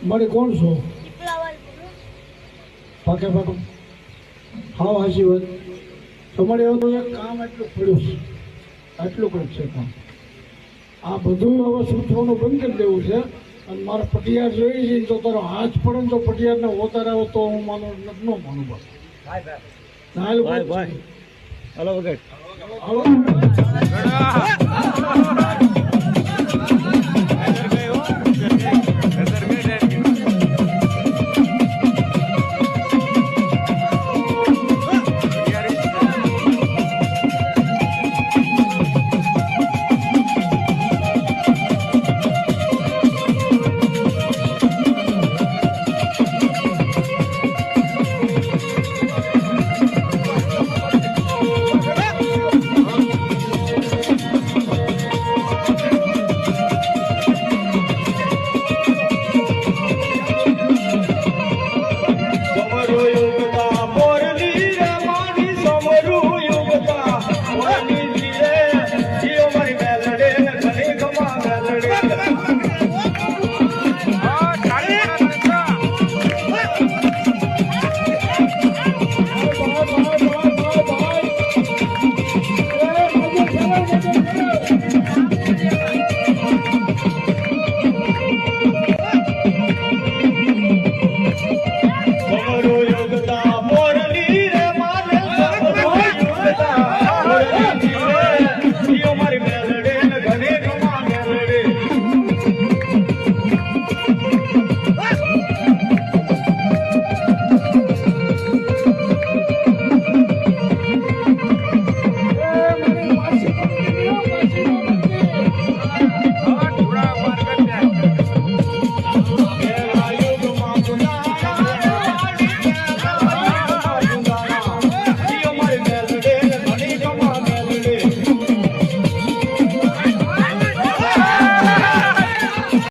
તમારે કોણ છો? પાકે પાકો. હા હાશી વાત તમારે એવું તો એક કામ એટલું પડ્યું છે. આટલું કંઈક છે કામ. આ બધું હવે સૂચવાનું બંધ કરી દેવું છે. અને મારે પટિયાર જોઈ છે તો તારો હાથ પડે ને તો પટિયારને ઓતાર આવે તો હું માનું ન માનું બસ ના, ભાઈ. ભાઈ હલો વગર. હાલો.